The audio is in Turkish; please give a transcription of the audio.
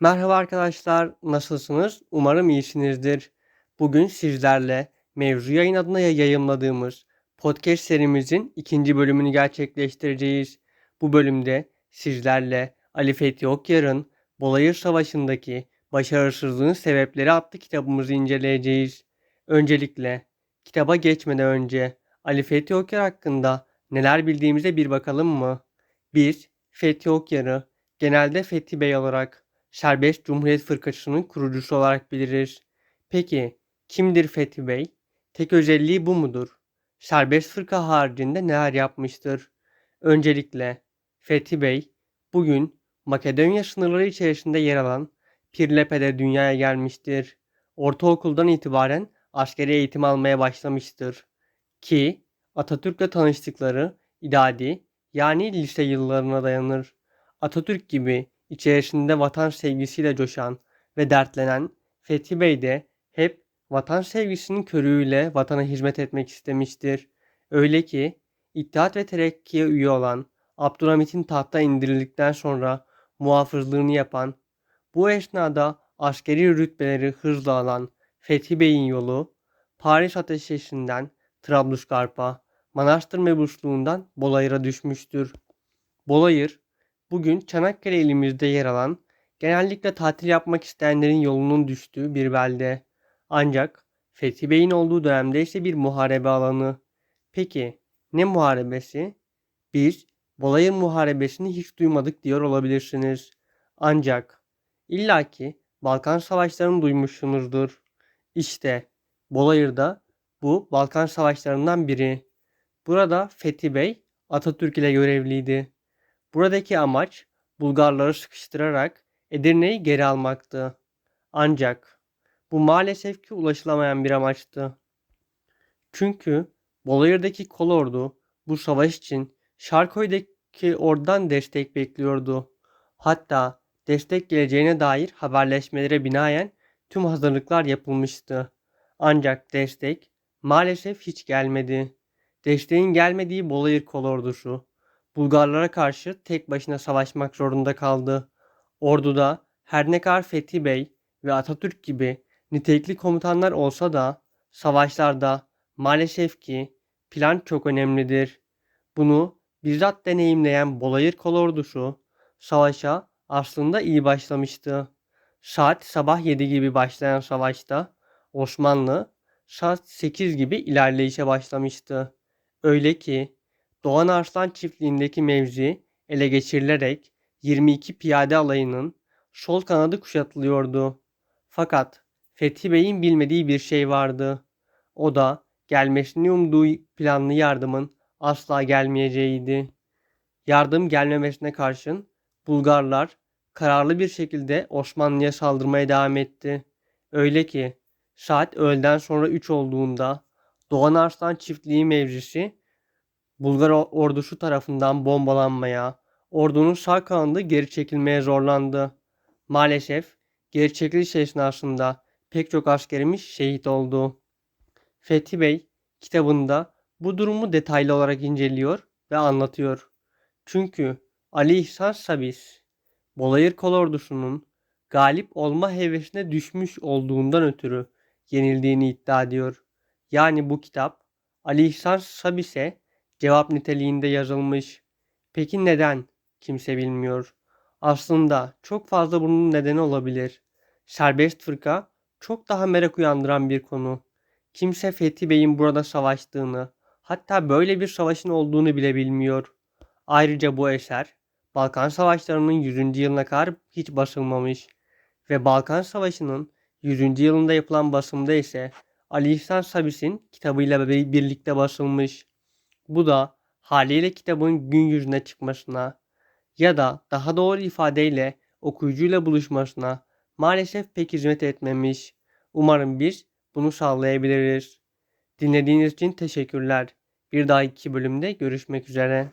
Merhaba arkadaşlar, nasılsınız? Umarım iyisinizdir. Bugün sizlerle Mevzu Yayın adına yayımladığımız podcast serimizin ikinci bölümünü gerçekleştireceğiz. Bu bölümde sizlerle Ali Fethi Okyar'ın Bolayır Savaşı'ndaki başarısızlığın sebepleri adlı kitabımızı inceleyeceğiz. Öncelikle kitaba geçmeden önce Ali Fethi Okyar hakkında neler bildiğimize bir bakalım mı? Biz Fethi Okyar'ı genelde Fethi Bey olarak Serbest Cumhuriyet Fırkası'nın kurucusu olarak biliriz. Peki kimdir Fethi Bey? Tek özelliği bu mudur? Serbest fırka haricinde neler yapmıştır? Öncelikle Fethi Bey bugün Makedonya sınırları içerisinde yer alan Pirlepe'de dünyaya gelmiştir. Ortaokuldan itibaren askeri eğitim almaya başlamıştır. Ki Atatürk'le tanıştıkları idadi yani lise yıllarına dayanır. Atatürk gibi içerisinde vatan sevgisiyle coşan ve dertlenen Fethi Bey de hep vatan sevgisinin körüğüyle vatana hizmet etmek istemiştir. Öyle ki İttihat ve Terakki'ye üye olan Abdülhamit'in tahta indirildikten sonra muhafızlığını yapan, bu esnada askeri rütbeleri hızla alan Fethi Bey'in yolu Paris Ateşesi'nden Trablusgarp'a, Manastır mebusluğundan Bolayır'a düşmüştür. Bolayır, bugün Çanakkale ilimizde yer alan, genellikle tatil yapmak isteyenlerin yolunun düştüğü bir belde. Ancak Fethi Bey'in olduğu dönemde ise bir muharebe alanı. Peki ne muharebesi? Biz Bolayır Muharebesi'ni hiç duymadık diyor olabilirsiniz. Ancak illaki Balkan Savaşları'nı duymuşsunuzdur. İşte Bolayır'da bu Balkan Savaşları'ndan biri. Burada Fethi Bey Atatürk ile görevliydi. Buradaki amaç Bulgarları sıkıştırarak Edirne'yi geri almaktı. Ancak bu maalesef ki ulaşılamayan bir amaçtı. Çünkü Bolayır'daki kolordu bu savaş için Şarköy'deki ordudan destek bekliyordu. Hatta destek geleceğine dair haberleşmelere binaen tüm hazırlıklar yapılmıştı. Ancak destek maalesef hiç gelmedi. Desteğin gelmediği Bolayır kolordusu Bulgarlara karşı tek başına savaşmak zorunda kaldı. Orduda her ne kadar Fethi Bey ve Atatürk gibi nitelikli komutanlar olsa da savaşlarda maalesef ki plan çok önemlidir. Bunu bizzat deneyimleyen Bolayır kolordusu savaşa aslında iyi başlamıştı. Saat sabah 7 gibi başlayan savaşta Osmanlı saat 8 gibi ilerleyişe başlamıştı. Öyle ki Doğan Arslan çiftliğindeki mevzi ele geçirilerek 22 piyade alayının sol kanadı kuşatılıyordu. Fakat Fethi Bey'in bilmediği bir şey vardı. O da gelmesini umduğu planlı yardımın asla gelmeyeceğiydi. Yardım gelmemesine karşın Bulgarlar kararlı bir şekilde Osmanlı'ya saldırmaya devam etti. Öyle ki saat öğleden sonra 3 olduğunda Doğan Arslan çiftliği mevzisi Bulgar ordusu tarafından bombalanmaya, ordunun sağ kanadı geri çekilmeye zorlandı. Maalesef geri çekiliş esnasında pek çok askerimiz şehit oldu. Fethi Bey kitabında bu durumu detaylı olarak inceliyor ve anlatıyor. Çünkü Ali İhsan Sabis, Bolayır kolordusunun galip olma hevesine düşmüş olduğundan ötürü yenildiğini iddia ediyor. Yani bu kitap Ali İhsan Sabis'e cevap niteliğinde yazılmış. Peki neden? Kimse bilmiyor. Aslında çok fazla bunun nedeni olabilir. Serbest fırka çok daha merak uyandıran bir konu. Kimse Fethi Bey'in burada savaştığını, hatta böyle bir savaşın olduğunu bile bilmiyor. Ayrıca bu eser Balkan Savaşları'nın 100. yılına kadar hiç basılmamış ve Balkan Savaşı'nın 100. yılında yapılan basımda ise Ali İhsan Sabis'in kitabıyla birlikte basılmış. Bu da haliyle kitabın gün yüzüne çıkmasına ya da daha doğru ifadeyle okuyucuyla buluşmasına maalesef pek hizmet etmemiş. Umarım biz bunu sağlayabiliriz. Dinlediğiniz için teşekkürler. Bir dahaki bölümde görüşmek üzere.